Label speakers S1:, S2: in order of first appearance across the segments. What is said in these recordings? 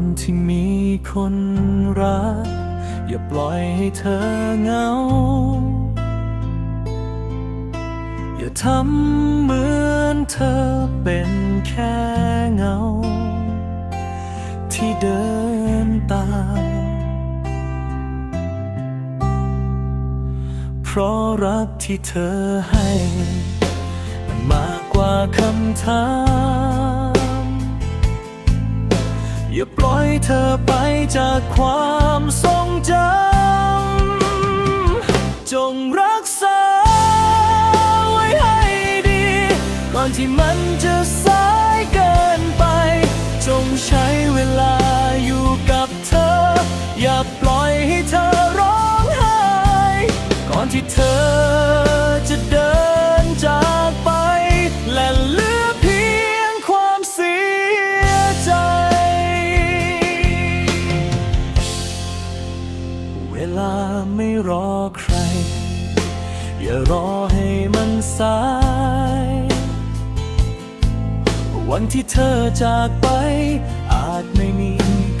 S1: คนที่มีคนรัก อย่าปล่อยให้เธอเหงา อย่าทำเหมือนเธอเป็นแค่เงา ที่เดินตามเพราะรักที่เธอให้ มันมากกว่าคำถาม เธอไปจากความทรงจำจงรักษาไว้ให้ดี ก่อนที่มันจะสายเกินไป จงใช้เวลาอยู่กับเธอ อย่าปล่อยให้เธอร้องไห้ ก่อนที่เธอ ลาไม่รอใคร อย่ารอให้มันสาย วันที่เธอจากไป อาจไม่มี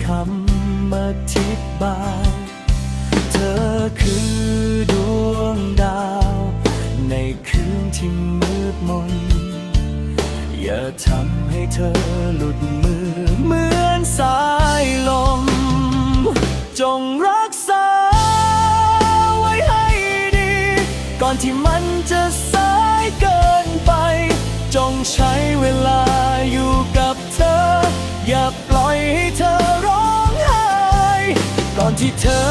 S1: คำอธิบาย เธอคือดวงดาว ในคืนที่มืดมน อย่าทำให้เธอหลุดมือเหมือนสายลม จงรัก อนที่มันจะสายเกินไป จงใช้เวลาอยู่กับเธอ อย่าปล่อยให้เธอร้องไห้ก่อนที่เธอ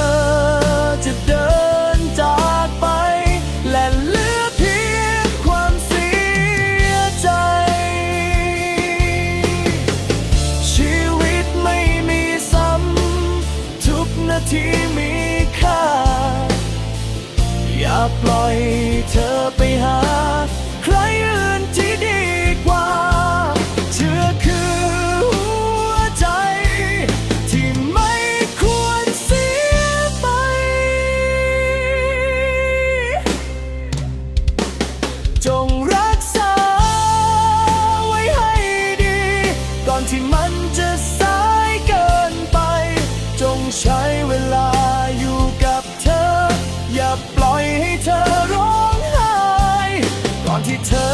S1: จะเดินจากไป และเหลือเพียงความเสียใจ ชีวิตไม่มีซ้ำทุกนาทีมีค่า อย่าปล่อยเธอไปหา you tell